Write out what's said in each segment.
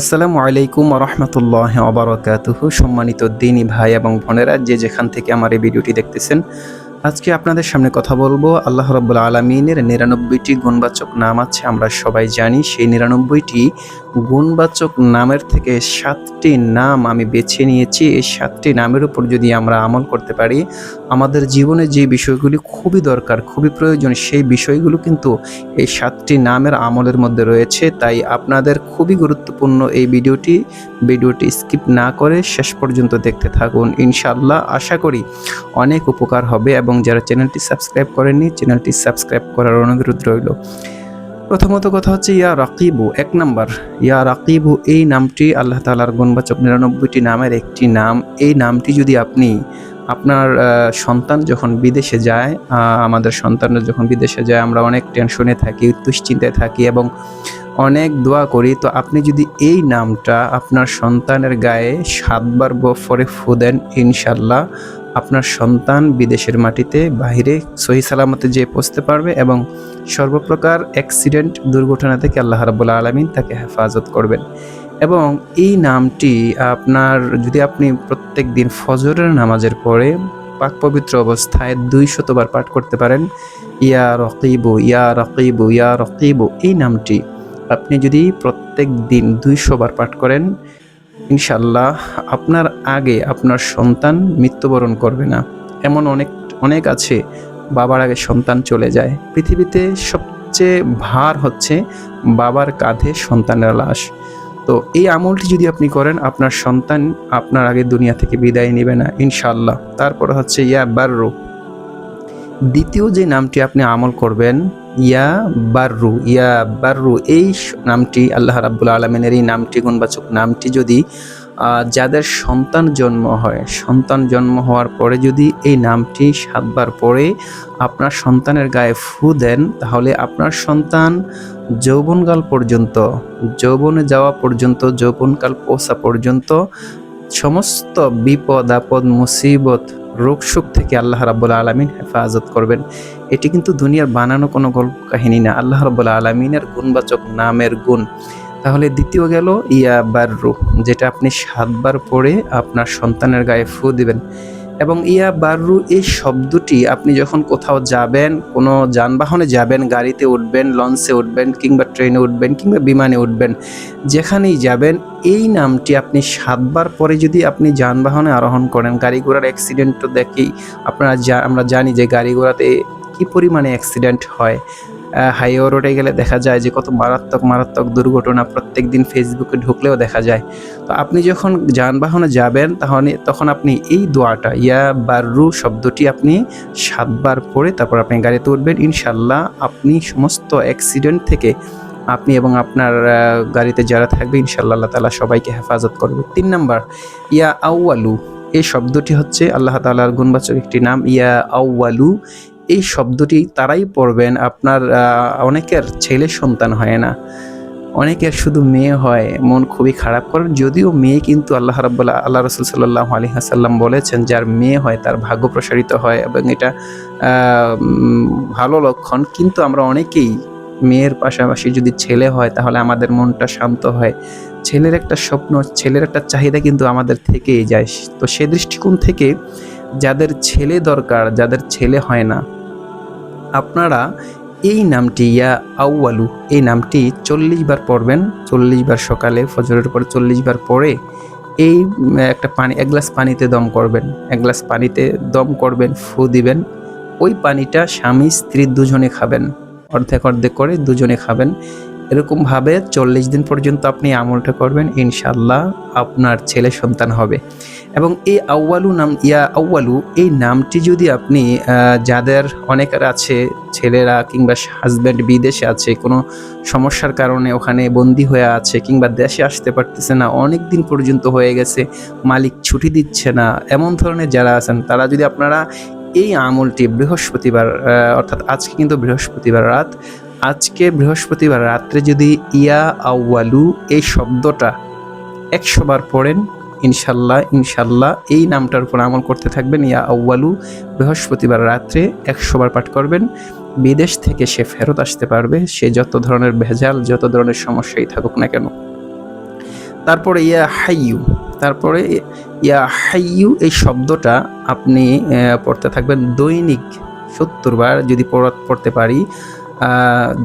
আসসালামু আলাইকুম রহমতুল্লাহ অবরকাতুহু সম্মানিত দিনী ভাই এবং বোনেরা, যে যেখান থেকে আমার এই ভিডিওটি দেখতেছেন, আজকে আপনাদের সামনে কথা বলব আল্লাহ রব্বুল আলমিনের নিরানব্বইটি গুণবাচক নাম আছে, আমরা সবাই জানি। সেই নিরানব্বইটি গুণবাচক নামের থেকে সাতটি নাম আমি বেছে নিয়েছি। এই সাতটি নামের উপর যদি আমরা আমল করতে পারি, আমাদের জীবনে যে বিষয়গুলি খুবই দরকার, খুবই প্রয়োজন, সেই বিষয়গুলো কিন্তু এই সাতটি নামের আমলের মধ্যে রয়েছে। তাই আপনাদের খুবই গুরুত্বপূর্ণ এই ভিডিওটি। ভিডিওটি স্কিপ না করে শেষ পর্যন্ত দেখতে থাকুন। ইনশাআল্লাহ, আশা করি অনেক উপকার হবে এবং যারা চ্যানেলটি সাবস্ক্রাইব করেননি, চ্যানেলটি সাবস্ক্রাইব করার অনুরোধ রইল। প্রথমত কথা হচ্ছে ইয়া রাকিবু, এক নাম্বার। ইয়া রাকিবু, এই নামটি আল্লাহ তালার গুণবাচক নিরানব্বইটি নামের একটি নাম। এই নামটি যদি আপনি আপনার সন্তান যখন বিদেশে যায় আমাদের সন্তানরা যখন বিদেশে যায়, আমরা অনেক টেনশনে থাকি, দুশ্চিন্তায় থাকি এবং অনেক দোয়া করি। তো আপনি যদি এই নামটা আপনার সন্তানের গায়ে সাতবার বফরে ফু দেন ইনশাল্লাহ আপনার সন্তান বিদেশের মাটিতে বাইরে সহি সালামতে যেয়ে পৌঁছতে পারবে এবং সর্বপ্রকার অ্যাক্সিডেন্ট দুর্ঘটনা থেকে আল্লাহ রাবুল্লা আলমিন তাকে হেফাজত করবেন। এবং এই নামটি আপনার, যদি আপনি প্রত্যেক দিন ফজরের নামাজের পরে পাক পবিত্র অবস্থায় দুই শতবার পাঠ করতে পারেন, ইয়া রকিবু ইয়া রকিবু ইয়া রকিবু, এই নামটি আপনি যদি প্রত্যেক দিন দুইশোবার পাঠ করেন ইনশাল্লাহ আপনার আগে আপনার সন্তান মৃত্যুবরণ করবে না। এমন অনেক অনেক আছে বাবার আগে সন্তান চলে যায়। পৃথিবীতে সবচেয়ে ভার হচ্ছে বাবার কাঁধে সন্তানের লাশ। তো এই আমলটি যদি আপনি করেন, আপনার সন্তান আপনার আগে দুনিয়া থেকে বিদায় নেবে না ইনশাল্লাহ তারপর হচ্ছে ইয়া বার্রু। দ্বিতীয় যে নামটি আপনি আমল করবেন, ইয়া বার্রু ইয়া বার্রু, এই নামটি আল্লাহ রাব্বুল আলমিনের এই নামটি গুণবাচক নামটি যদি যাদের সন্তান জন্ম হয়, সন্তান জন্ম হওয়ার পরে যদি এই নামটি সাতবার পরে আপনার সন্তানের গায়ে ফু দেন, তাহলে আপনার সন্তান যৌবনকাল পর্যন্ত, যৌবনে যাওয়া পর্যন্ত, যৌবনকাল পৌঁছা পর্যন্ত সমস্ত বিপদ, আপদ, মুসিবত রোগ থেকে আল্লাহ রাব্বুল আলমিন হেফাজত করবেন। এটি কিন্তু দুনিয়ার বানানো কোনো গল্প কাহিনী না। আল্লাহ রাব্বুল আলমিনের গুণবাচক নামের গুণ। তাহলে দ্বিতীয় গেল ইয়া বাররু যেটা আপনি সাতবার পড়ে আপনার সন্তানের গায়ে ফু দিবেন। এবং ইয়া বাররু এই শব্দটি আপনি যখন কোথাও যাবেন, কোনো যানবাহনে যাবেন, গাড়িতে উঠবেন, লঞ্চে উঠবেন কিংবা ট্রেনে উঠবেন কিংবা বিমানে উঠবেন, যেখানেই যাবেন, এই নামটি আপনি সাতবার পরে যদি আপনি যানবাহনে আরোহণ করেন, গাড়ি ঘোড়ার অ্যাক্সিডেন্ট তো দেখেই আপনারা যা আমরা জানি যে গাড়ি ঘোড়াতে কী পরিমাণে অ্যাক্সিডেন্ট হয়। হাইওয়ে রোডে গেলে দেখা যায় যে কত মারাত্মক মারাত্মক দুর্ঘটনা প্রত্যেক দিন ফেসবুকে ঢুকলেও দেখা যায়। তো আপনি যখন যানবাহনে যাবেন, তাহলে তখন আপনি এই দোয়াটা, ইয়া বাররু শব্দটি আপনি সাতবার পড়ে তারপর আপনি গাড়িতে উঠবেন। ইনশাল্লাহ আপনি সমস্ত অ্যাক্সিডেন্ট থেকে আপনি এবং আপনার গাড়িতে যারা থাকবে ইনশাল্লাহ আল্লাহ তালা সবাইকে হেফাজত করবে। তিন নাম্বার, ইয়া আউয়ালু, এই শব্দটি হচ্ছে আল্লাহ তালার গুণবাচক একটি নাম, ইয়া আউয়ালু। এই শব্দটি তারাই পড়বেন। আপনার অনেকের ছেলে সন্তান হয় না। অনেকের শুধু মেয়ে হয়। মন খুবই খারাপ করেন। যদিও মেয়ে কিন্তু আল্লাহ রাব্বুল্লাহ আল্লাহ রসুল সাল্লাহ আলী হাসাল্লাম বলেছেন, যার মেয়ে হয় তার ভাগ্য প্রসারিত হয় এবং এটা ভালো লক্ষণ। কিন্তু আমরা অনেকেই মেয়ের পাশাপাশি যদি ছেলে হয়, তাহলে আমাদের মনটা শান্ত হয়। ছেলের একটা স্বপ্ন, ছেলের একটা চাহিদা কিন্তু আমাদের থেকেই যায়। তো সে দৃষ্টিকোণ থেকে যাদের ছেলে দরকার, যাদের ছেলে হয় না। আপনারা এই নামটি ইয়া আউয়ালু, এই নামটি চল্লিশ বার পড়বেন, চল্লিশ বার সকালে, ফজরের পর চল্লিশ বার পরে এই একটা পানি, এক গ্লাস পানিতে দম করবেন। এক গ্লাস পানিতে দম করবেন, ফু দিবেন। ওই পানিটা স্বামী, স্ত্রী দুজনে খাবেন। অর্ধেক অর্ধেক করে দুজনে খাবেন। এরকমভাবে চল্লিশ দিন পর্যন্ত আপনি আমলটা করবেন ইনশাল্লাহ আপনার ছেলে সন্তান হবে। এবং এই আউয়ালু নাম, ইয়া আউয়ালু, এই নামটি যদি আপনি যাদের অনেকের আছে, ছেলেরা কিংবা হাজব্যান্ড বিদেশে আছে, কোনো সমস্যার কারণে ওখানে বন্দি হয়ে আছে কিংবা দেশে আসতে পারতেছে না, অনেক দিন পর্যন্ত হয়ে গেছে, মালিক ছুটি দিচ্ছে না, এমন ধরনের যারা আছেন, তারা যদি আপনারা এই আমলটি বৃহস্পতিবার অর্থাৎ আজকে কিন্তু বৃহস্পতিবার রাত আজকে বৃহস্পতিবার রাত্রে যদি ইয়া আউয়ালু এই শব্দটা একশো বার পড়েন, ইনশাল্লাহ ইনশাল্লাহ এই নামটার উপর আমল করতে থাকবেন। ইয়া আউয়ালু বৃহস্পতিবার রাত্রে একশো বার পাঠ করবেন। বিদেশ থেকে সে ফেরত আসতে পারবে। সে যত ধরনের ভেজাল, যত ধরনের সমস্যাই থাকুক না কেন। তারপরে ইয়া হাইয়ু, তারপরে ইয়া হাইয়ু এই শব্দটা আপনি পড়তে থাকবেন দৈনিক সত্তর বার যদি পড়া- পড়তে পারি।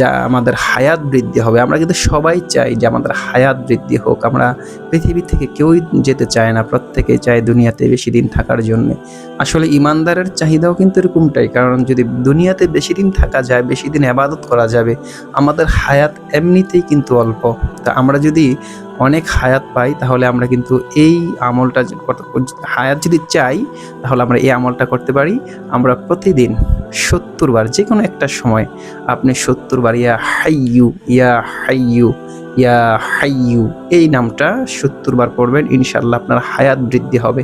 যা আমাদের হায়াত বৃদ্ধি হবে। আমরা কিন্তু সবাই চাই যে আমাদের হায়াত বৃদ্ধি হোক। আমরা পৃথিবী থেকে কেউই যেতে চায় না প্রত্যেকেই চায় দুনিয়াতে বেশি দিন থাকার জন্যে। আসলে ইমানদারের চাহিদাও কিন্তু এরকমটাই, কারণ যদি দুনিয়াতে বেশি দিন থাকা যায়, বেশি দিন আবাদত করা যাবে, আমাদের হায়াত এমনিতেই কিন্তু অল্প। তা আমরা যদি অনেক হায়াত পাই, তাহলে আমরা কিন্তু এই আমলটা হায়াত যদি চাই, তাহলে আমরা এই আমলটা করতে পারি। আমরা প্রতিদিন সত্তর বার যে কোনো একটা সময় আপনি সত্তর বার, ইয়া হাইয়ু ইয়া হাইয়ু ইয়া হাইয়ু, এই নামটা সত্তর বার পড়বেন ইনশাল্লাহ আপনার হায়াত বৃদ্ধি হবে।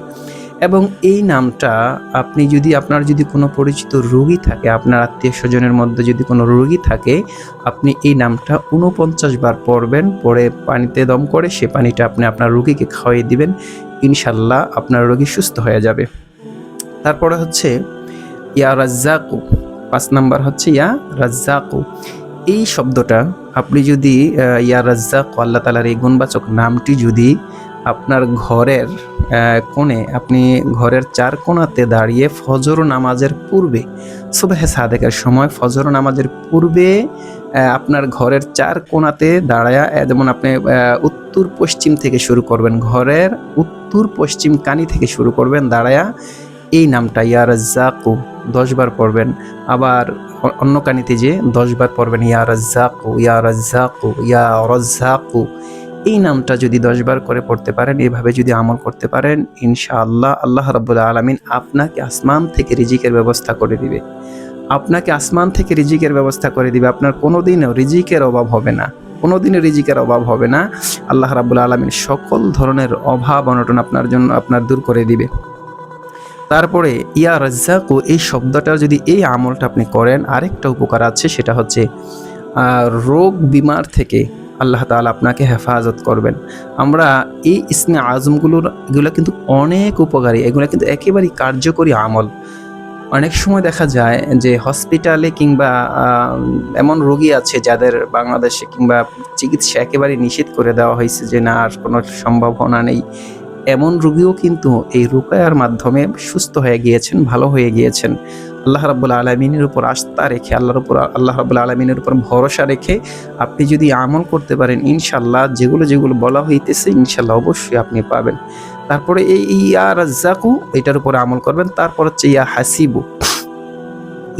এবং এই নামটা আপনি যদি, আপনার যদি কোনো পরিচিত রোগী থাকে, আপনার আত্মীয় স্বজনের মধ্যে যদি কোনো রোগী থাকে, আপনি এই নামটা উনপঞ্চাশ বার পড়বেন পরে পানিতে দম করে সে পানিটা আপনি আপনার রোগীকে খাওয়িয়ে দিবেন ইনশাল্লাহ আপনার রোগী সুস্থ হয়ে যাবে। তারপরে হচ্ছে, ইয়া রাজ্জাকু, পাঁচ নাম্বার হচ্ছে ইয়া রাজ্জাকু। এই শব্দটা আপনি যদি ইয়া রাজ্জাকু, আল্লাহ তালার এই গুণবাচক নামটি যদি আপনার ঘরের কোণে আপনি ঘরের চার কোণাতে দাঁড়িয়ে ফজর নামাজের পূর্বে, সুবাহে সাদেকের সময় ফজর নামাজের পূর্বে আপনার ঘরের চার কোণাতে দাঁড়ায়া যেমন আপনি উত্তর পশ্চিম থেকে শুরু করবেন, ঘরের উত্তর পশ্চিম কানি থেকে শুরু করবেন, দাঁড়ায়া এই নামটা, ইয়া রাজ্জাকু দশবার পড়বেন। আবার অন্য কানিতে যে দশবার পড়বেন, ইয়া রাজ্জাকু ইয়া রাজ্জাকু ইয়া রাজ্জাকু। এই নামটা যদি দশবার করে পড়তে পারেন, এভাবে যদি আমল করতে পারেন, ইনশাআল্লাহ আল্লাহ রাব্বুল আলামিন আপনাকে আসমান থেকে রিজিকের ব্যবস্থা করে দিবে। আপনাকে আসমান থেকে রিজিকের ব্যবস্থা করে দিবে। আপনার কোনোদিনও রিজিকের অভাব হবে না। কোনো কোনোদিনও রিজিকের অভাব হবে না। আল্লাহ রাব্বুল আলামিন সকল ধরনের অভাব, অনটন আপনার জন্য আপনার দূর করে দিবে। তারপরে, ইয়া রাজ্জাকু, এই শব্দটা যদি এই আমলটা আপনি করেন, আরেকটা উপকার আছে, সেটা হচ্ছে রোগ বিমার থেকে আল্লাহ তাআলা আপনাকে হেফাজত করবেন। আমরা এই ইসমে আজমগুলোর, এগুলো কিন্তু অনেক উপকারী, এগুলো কিন্তু একেবারেই কার্যকরী আমল। অনেক সময় দেখা যায় যে হসপিটালে কিংবা এমন রোগী আছে যাদের বাংলাদেশে কিংবা চিকিৎসা একেবারে নিষেধ করে দেওয়া হয়েছে যে না, আর কোনো সম্ভাবনা নেই। এমন রোগীও কিন্তু এই রুকায়ার মাধ্যমে সুস্থ হয়ে গিয়েছেন, ভালো হয়ে গিয়েছেন। আল্লাহ রাব্বুল আলমিনের উপর আস্থা রেখে, আল্লাহর উপর, আল্লাহ রাব্বুল আলমিনের উপর ভরসা রেখে আপনি যদি আমল করতে পারেন ইনশাল্লাহ যেগুলো যেগুলো বলা হইতেছে ইনশাল্লাহ অবশ্যই আপনি পাবেন। তারপরে এই ইয়া রাজ্জাকু, এটার উপর আমল করবেন, তারপর হচ্ছে ইয়া হাসিবু।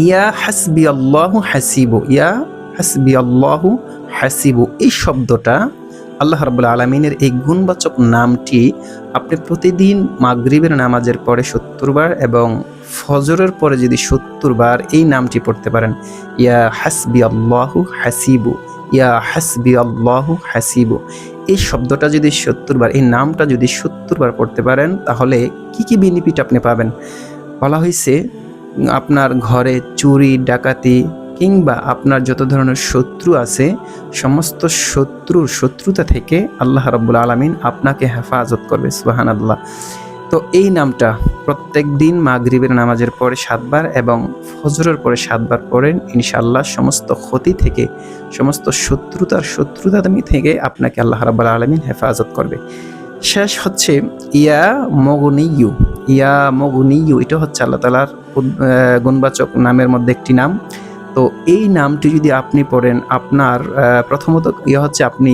ইয়া হাসবি আল্লাহ হাসিবু, ইয়া হাসবি আল্লাহ হাসিবু, এই শব্দটা আল্লাহ রাবুল আলমিনের এই গুণবাচক নামটি আপনি প্রতিদিন মাগরিবের নামাজের পরে সত্তর বার এবং ফজরের পরে যদি সত্তর বার এই নামটি পড়তে পারেন, ইয়া হাসবি আল্লাহু হাসিবু, ইয়া হাসবি আল্লাহু হাসিবু। এই শব্দটা যদি সত্তর বার, এই নামটা যদি সত্তর বার পড়তে পারেন, তাহলে কি কি বেনিফিট আপনি পাবেন? বলা হয়েছে আপনার ঘরে চুরি, ডাকাতি কিংবা আপনার যত ধরনের শত্রু আছে, সমস্ত শত্রুর শত্রুতা থেকে আল্লাহ রাব্বুল আলামিন আপনাকে হেফাজত করবে সুবাহান আল্লাহ তো এই নামটা প্রত্যেক দিন মাগরিবের নামাজের পরে সাতবার এবং ফজরের পরে সাতবার পড়েন, ইনশাআল্লাহ সমস্ত ক্ষতি থেকে, সমস্ত শত্রুতার শত্রুতামি থেকে আপনাকে আল্লাহ রাব্বুল আলামিন হেফাজত করবে। শেষ হচ্ছে, ইয়া মগনিয়ু ইয়া মগনিয়ু এটা হচ্ছে আল্লাহ তালার গুণবাচক নামের মধ্যে একটি নাম। তো এই নামটি যদি আপনি পড়েন, আপনার প্রথমত ইয়ে হচ্ছে আপনি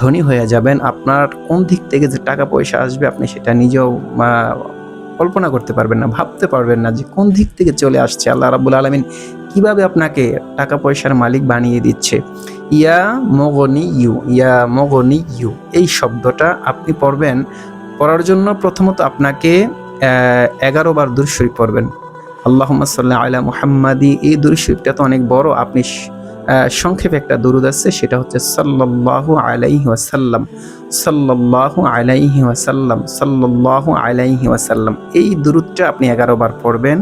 ধনী হয়ে যাবেন। আপনার কোন দিক থেকে যে টাকা পয়সা আসবে আপনি সেটা নিজেও কল্পনা করতে পারবেন না, ভাবতে পারবেন না যে কোন দিক থেকে চলে আসছে। আল্লাহ রাবুল আলমিন কীভাবে আপনাকে টাকা পয়সার মালিক বানিয়ে দিচ্ছে? ইয়া মগনি ইউ, ইয়া মগনি ইউ, এই শব্দটা আপনি পড়বেন, পড়ার জন্য প্রথমত আপনাকে এগারো বার দুরশরীফ পড়বেন। আল্লাহ সাল্লাহ আলা মুহাম্মাদি। এই দুরশরীফটা তো অনেক বড়। আপনি সংক্ষেপে একটা দুরুদ আছে, সেটা হচ্ছে সাল্লাল্লাহু আলাইহি ওয়াসাল্লাম। সাল্লাল্লাহু আলাইহি ওয়াসাল্লাম, সাল্লাল্লাহু আলাইহি ওয়াসাল্লাম। এই দুরুদটা আপনি এগারো বার পড়বেন।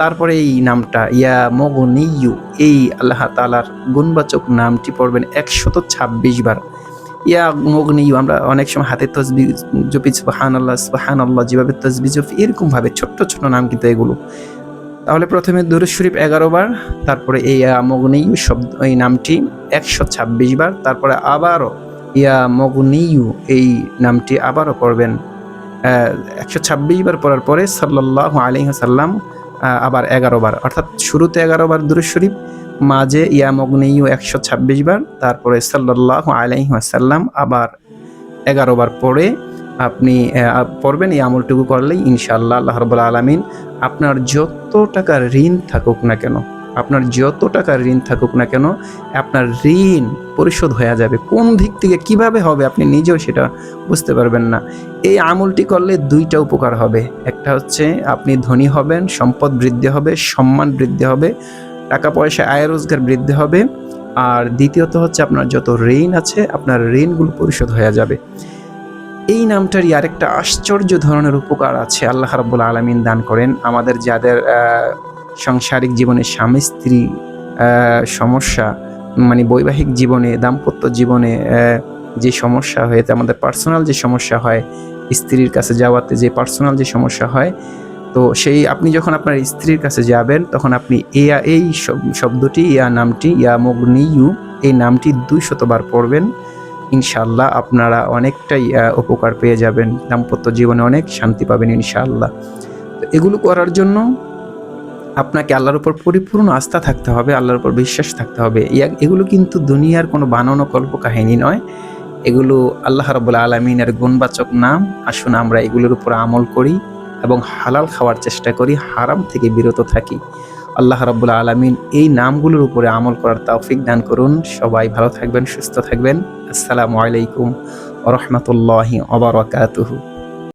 তারপরে এই নামটা, ইয়া মগনিয়ু এই আল্লাহ তালার গুণবাচক নামটি পড়বেন একশত ছাব্বিশ বার। ইয়া মগনিয়ু আমরা অনেক সময় হাতে তসবি জপি সুবাহান আল্লাহ সুবাহান আল্লাহ যেভাবে তসবি জপি, এরকমভাবে ছোট্ট ছোট নাম কিন্তু এগুলো। তাহলে প্রথমে দুরুদ শরীফ এগারো বার, তারপরে এই মগনিয়ু শব্দ, এই নামটি একশো ছাব্বিশ বার, তারপরে আবারও ইয়া মগনিয়ু এই নামটি আবারও পড়বেন। একশো ছাব্বিশ বার পড়ার পরে সাল্লাহ আলহিহাসাল্লাম আবার এগারো বার। অর্থাৎ শুরুতে এগারো বার দুরুদ শরীফ, মাঝে ইয়া মগনিয়ু একশো ছাব্বিশ বার, তারপরে সাল্লাহ আলহিহাসাল্লাম আবার এগারো বার পরে আপনি পড়বেন এই আমলটুকু করলেই ইনশাল্লাহ আল্লাহ রবুল্লা আলমিন আপনার যত টাকা ঋণ থাকুক না কেন, আপনার যত টাকার ঋণ থাকুক না কেন, আপনার ঋণ পরিশোধ হয়ে যাবে। কোন দিক থেকে কীভাবে হবে আপনি নিজেও সেটা বুঝতে পারবেন না। এই আমলটি করলে দুইটা উপকার হবে। একটা হচ্ছে আপনি ধনী হবেন, সম্পদ বৃদ্ধি হবে, সম্মান বৃদ্ধি হবে, টাকা পয়সা, আয় রোজগার বৃদ্ধি হবে। আর দ্বিতীয়ত হচ্ছে আপনার যত ঋণ আছে, আপনার ঋণগুলো পরিশোধ হয়ে যাবে। এই নামটারই আরেকটা আশ্চর্য ধরনের উপকার আছে আল্লাহ রাব্বুল আলমিন দান করেন। আমাদের যাদের সাংসারিক জীবনে স্বামী, স্ত্রী সমস্যা মানে বৈবাহিক জীবনে, দাম্পত্য জীবনে যে সমস্যা হয়েছে আমাদের পার্সোনাল যে সমস্যা হয়, স্ত্রীর কাছে যাওয়াতে যে পার্সোনাল যে সমস্যা হয়, তো সেই আপনি যখন আপনার স্ত্রীর কাছে যাবেন, তখন আপনি ইয়া, এই শব্দটি, ইয়া নামটি, ইয়া মগ্নিয়ু, এই নামটি দুই শতবার পড়বেন। ইনশাআল্লাহ আপনারা অনেকটাই উপকার পেয়ে যাবেন, দাম্পত্য জীবনে অনেক শান্তি পাবেন ইনশাআল্লাহ। তো এগুলো করার জন্য আপনাকে আল্লাহর উপর পরিপূর্ণ আস্থা থাকতে হবে, আল্লাহর উপর বিশ্বাস থাকতে হবে। এগুলো কিন্তু দুনিয়ার কোনো বানানো কল্প কাহিনী নয়। এগুলো আল্লাহ রাবুল আলমিনের গুণবাচক নাম। আসুন আমরা এগুলোর উপর আমল করি এবং হালাল খাওয়ার চেষ্টা করি, হারাম থেকে বিরত থাকি। আল্লাহ রাবুল আলমিন এই নামগুলোর উপরে আমল করার তৌফিক দান করুন। সবাই ভালো থাকবেন, সুস্থ থাকবেন। আসসালামু আলাইকুম রহমতুল্লাহি ওবরাকাতুহু